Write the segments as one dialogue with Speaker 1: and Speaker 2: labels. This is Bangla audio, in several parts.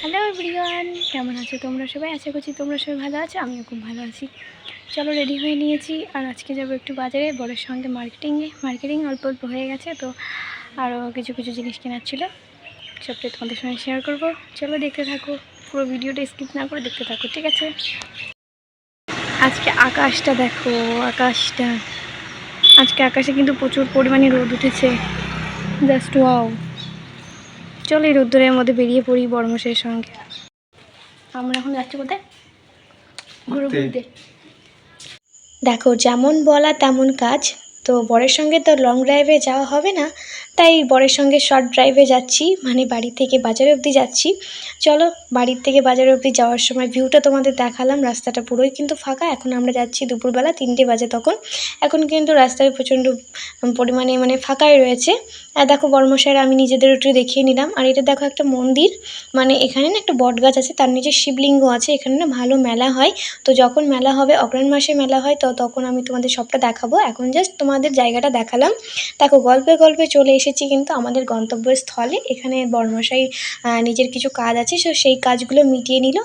Speaker 1: হ্যালো এভরিওয়ান কেমন আছো তোমরা সবাই? আশা করছি তোমরা সবাই ভালো আছো, আমিও খুব ভালো আছি। চলো রেডি হয়ে নিয়েছি, আর আজকে যাব একটু বাজারে বড়ের সঙ্গে মার্কেটিংয়ে মার্কেটিং অল্প অল্প হয়ে গেছে, তো আরও কিছু কিছু জিনিস কেনার ছিল। সবটাই তোমাদের সঙ্গে শেয়ার করব। চলো দেখতে থাকো, পুরো ভিডিওটা স্কিপ না করে দেখতে থাকো, ঠিক আছে? আজকে আকাশটা দেখো, আকাশটা। আজকে আকাশে কিন্তু প্রচুর পরিমাণে রোদ উঠেছে। জাস্ট ওয়াও চলো এই রোদ্দুরের মধ্যে বেরিয়ে পড়ি বর্মশের সঙ্গে। আমরা এখন যাচ্ছি কোথায়? ঘুরে
Speaker 2: ঘুরতে।
Speaker 1: দেখো যেমন বলা তেমন কাজ তো বরের সঙ্গে তো লং ড্রাইভে যাওয়া হবে না, তাই বরের সঙ্গে শর্ট ড্রাইভে যাচ্ছি মানে বাড়ি থেকে বাজার অবধি যাচ্ছি। চলো, বাড়ির থেকে বাজার অবধি যাওয়ার সময় ভিউটা তোমাদের দেখালাম, রাস্তাটা পুরোই কিন্তু ফাঁকা, এখন আমরা যাচ্ছি দুপুরবেলা তিনটে বাজে তখন। এখন কিন্তু রাস্তায় প্রচণ্ড পরিমাণে মানে ফাঁকাই রয়েছে। আর দেখো বর্মশাইয়ের আমি নিজেদের একটু দেখিয়ে নিলাম, আর এটা দেখো একটা মন্দির মানে এখানে না একটা বট গাছ আছে, তার নিচে শিবলিঙ্গ আছে, এখানে না ভালো মেলা হয়। তো যখন মেলা হবে অগ্রাণ মাসে মেলা হয়, তো তখন আমি তোমাদের সবটা দেখাবো। এখন জাস্ট তোমাদের জায়গাটা দেখালাম। দেখো, গল্পে গল্পে চলে এসেছি কিন্তু আমাদের গন্তব্যস্থলে। এখানে বর্মশাই নিজের কিছু কাজ আছে, সো সেই কাজগুলো মিটিয়ে নিল।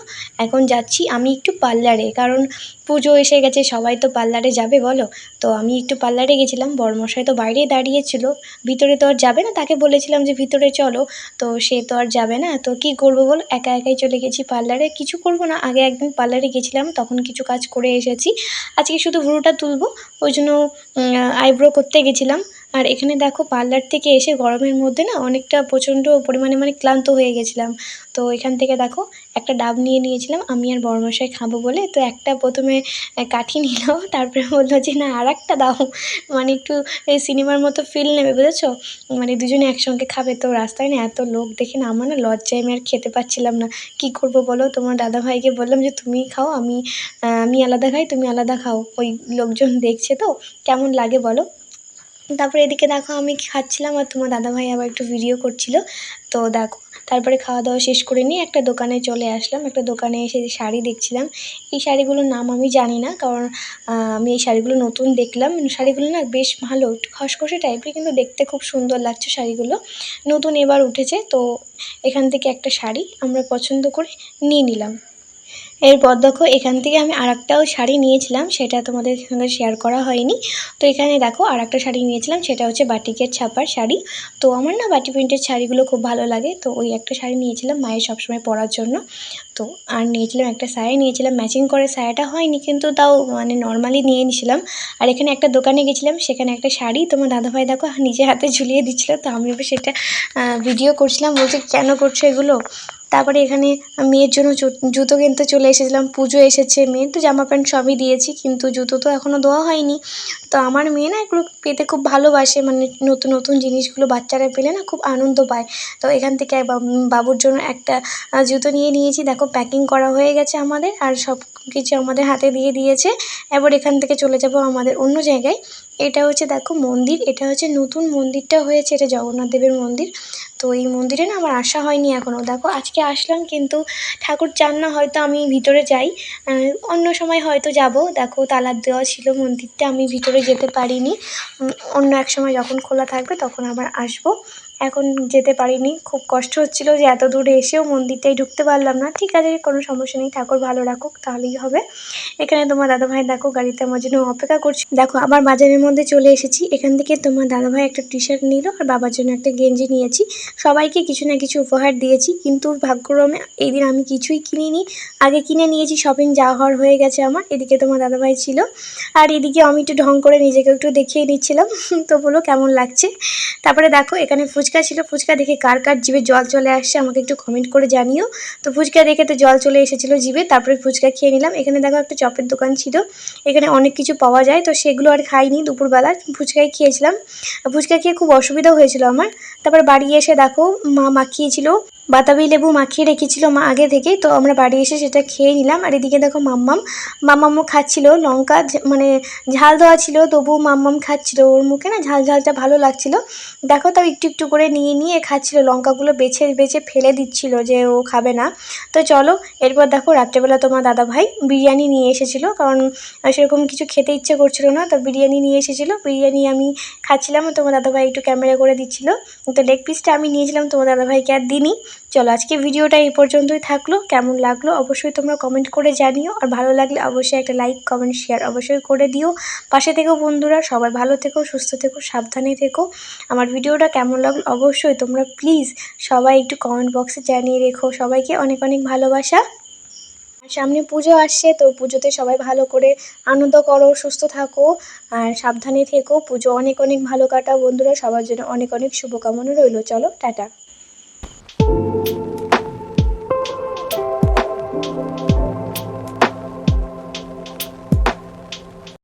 Speaker 1: এখন যাচ্ছি আমি একটু পার্লারে, কারণ পুজো এসে গেছে, সবাই তো পার্লারে যাবে, বলো? তো আমি একটু পার্লারে গেছিলাম, বর্মশাই তো বাইরেই দাঁড়িয়েছিল। ভিতরে তো আর যাবে না, তাকে বলেছিলাম যে ভিতরে চলো, তো সে তো আর যাবে না। তো কি করব বল? একা একাই চলে গেছি পার্লারে। কিছু করব না, আগে একদিন পার্লারে গেছিলাম, তখন কিছু কাজ করে এসেছি। আজকে শুধু ভুরুটা তুলবো, ওই জন্য আইব্রো করতে গেছিলাম। আর এখানে দেখো পার্লার থেকে এসে গরমের মধ্যে না অনেকটা প্রচণ্ড পরিমাণে মানে ক্লান্ত হয়ে গেছিলাম। তো এখান থেকে দেখো একটা ডাব নিয়ে নিয়েছিলাম, আমি আর বড়মশাই খাব বলে। তো একটা প্রথমে কাঠি নিল, তারপরে বলল যে, না আর একটা দাও। মানে একটু এই সিনেমার মতো ফিল নেবে, বুঝেছ? মানে দুজনে একসঙ্গে খাবে। তো রাস্তায় না এত লোক দেখে না আমার না লজ্জায় আমি আর খেতে পাচ্ছিলাম না। কি করব বলো? তোমার দাদা ভাইকে বললাম যে, তুমি খাও, আমি আমি আলাদা খাই, তুমি আলাদা খাও। ওই লোকজন দেখছে তো, কেমন লাগে বলো? তারপরে এদিকে দেখো আমি খাচ্ছিলাম আর তোমার দাদাভাই আবার একটু ভিডিও করছিল। তো দেখো, তারপরে খাওয়া দাওয়া শেষ করে নিয়ে একটা দোকানে চলে আসলাম। একটা দোকানে এসে যে শাড়ি দেখছিলাম, এই শাড়িগুলোর নাম আমি জানি না কারণ আমি এই শাড়িগুলো নতুন দেখলাম। শাড়িগুলো না বেশ ভালো, একটু খসখসে টাইপের কিন্তু দেখতে খুব সুন্দর লাগছে শাড়িগুলো। নতুন এবার উঠেছে, তো এখান থেকে একটা শাড়ি আমরা পছন্দ করে নিয়ে নিলাম। এরপর দেখো, এখান থেকে আমি আর একটাও শাড়ি নিয়েছিলাম, সেটা তোমাদের সঙ্গে শেয়ার করা হয়নি। তো এখানে দেখো আর একটা শাড়ি নিয়েছিলাম, সেটা হচ্ছে বাটিকের ছাপার শাড়ি। তো আমার না বাটি প্রিন্টের শাড়িগুলো খুব ভালো লাগে, তো ওই একটা শাড়ি নিয়েছিলাম মায়ের সবসময় পরার জন্য। তো আর নিয়েছিলাম একটা সায়া, নিয়েছিলাম ম্যাচিং করে সায়াটা হয়নি, কিন্তু তাও মানে নর্মালি নিয়ে নিয়েছিলাম আর এখানে একটা দোকানে গেছিলাম, সেখানে একটা শাড়ি তোমার দাদাভাই দেখো নিজে হাতে ঝুলিয়ে দিচ্ছিল, তো আমি সেটা ভিডিও করছিলাম, বলছি, কেন করছ এগুলো? তারপরে এখানে মেয়ের জন্য জুতো কিনতে চলে এসেছিলাম, পুজো এসেছে, মেয়ের তো জামা প্যান্ট সবই দিয়েছি, কিন্তু জুতো তো এখনও দেওয়া হয়নি। তো আমার মেয়ে না এগুলো পেতে খুব ভালোবাসে মানে নতুন নতুন জিনিসগুলো বাচ্চারা পেলে না খুব আনন্দ পায়। তো এখান থেকে বাব- বাবুর জন্য একটা জুতো নিয়ে নিয়েছি, দেখো প্যাকিং করা হয়ে গেছে আমাদের, আর সব কিছু আমাদের হাতে দিয়ে দিয়েছে। এবার এখান থেকে চলে যাব আমাদের অন্য জায়গায়। এটা হচ্ছে দেখো মন্দির, এটা হচ্ছে নতুন মন্দিরটা হয়েছে, এটা জগন্নাথ দেবের মন্দির। তো এই মন্দিরে না আমার আসা হয়নি এখনও দেখো আজকে আসলাম কিন্তু ঠাকুর চান না, হয়তো আমি ভিতরে যাই। অন্য সময় হয়তো যাব। দেখো তালার দেওয়া ছিল মন্দিরটা, আমি ভিতরে যেতে পারিনি। অন্য এক সময় যখন খোলা থাকবে তখন আবার আসব। এখন যেতে পারিনি। খুব কষ্ট হচ্ছিল যে এত দূরে এসেও মন্দিরটায় ঢুকতে পারলাম না। ঠিক আছে, কোনো সমস্যা নেই, ঠাকুর ভালো রাখুক, তাহলেই হবে। এখানে তোমার দাদাভাই দেখো, গাড়িতে আমার জন্য অপেক্ষা করছে। দেখো আবার বাজারের মধ্যে চলে এসেছি। এখান থেকে তোমার দাদাভাই একটা টি শার্ট নিল আর বাবার জন্য একটা গেঞ্জি নিয়েছি। সবাইকে কিছু না কিছু উপহার দিয়েছি, কিন্তু ভাগ্যক্রমে এই দিন আমি কিছুই কিনিনি। আগে কিনে নিয়েছি, শপিং যা হওয়ার হয়ে গেছে আমার, এদিকে তোমার দাদাভাই ছিল। আর এদিকে আমি একটু ঢং করে নিজেকে একটু দেখিয়ে নিচ্ছিলাম। তো বলো, কেমন লাগছে? তারপরে দেখো, এখানে ফুচকা ছিল, ফুচকা দেখে কার কার জিভে জল চলে আসছে আমাকে একটু কমেন্ট করে জানিও। তো ফুচকা দেখে তো জল চলে এসেছিল জিভে, তারপরে ফুচকা খেয়ে নিলাম। এখানে দেখো একটা চপের দোকান ছিল, এখানে অনেক কিছু পাওয়া যায়, তো সেগুলো আর খাইনি দুপুরবেলা, ফুচকাই খেয়েছিলাম। ফুচকা খেয়ে খুব অসুবিধা হয়েছিল আমার। তারপর বাড়ি এসে দেখো মা মাখিয়েছিল বাতাবি লেবু মাখিয়ে রেখেছিল মা আগে থেকেই, তো আমরা বাড়ি এসে সেটা খেয়ে নিলাম। আর এদিকে দেখো মাম্মাম, মাম্মামও খাচ্ছিল, লঙ্কা মানে ঝাল দেওয়া ছিল তবু মাম্মাম খাচ্ছিল। ওর মুখে না ঝাল ঝালটা ভালো লাগছিল। দেখো তাও একটু একটু করে নিয়ে নিয়ে খাচ্ছিল, লঙ্কাগুলো বেছে বেছে ফেলে দিচ্ছিল যে ও খাবে না। তো চলো, এরপর দেখো রাত্রেবেলা তোমার দাদা ভাই বিরিয়ানি নিয়ে এসেছিল, কারণ সেরকম কিছু খেতে ইচ্ছে করছিল না, তো বিরিয়ানি নিয়ে এসেছিল। বিরিয়ানি আমি খাচ্ছিলাম তোমার দাদাভাই একটু ক্যামেরা করে দিচ্ছিল। তো লেগ পিসটা আমি নিয়েছিলাম তোমার দাদাভাইকে আর দিনই চলো আজকে ভিডিওটা এই পর্যন্তই থাকল। কেমন লাগল অবশ্যই তোমরা কমেন্ট করে জানিও। আর ভালো লাগলে অবশ্যই একটা লাইক কমেন্ট শেয়ার অবশ্যই করে দিও। পাশে থেকো বন্ধুরা, সবাই ভালো থেকো, সুস্থ থেকো, সাবধানে থেকো। আমার ভিডিওটা কেমন লাগল অবশ্যই তোমরা প্লিজ সবাই একটু কমেন্ট বক্সে জানিয়ে রেখো। সবাইকে অনেক অনেক ভালোবাসা। আর সামনে পুজো আসছে, তো পুজোতে সবাই ভালো করে আনন্দ করো, সুস্থ থাকো। আর সাবধানে থেকো, পুজো অনেক অনেক ভালো কাটাও বন্ধুরা। সবার জন্য অনেক অনেক শুভকামনা রইল। চলো, টাটা।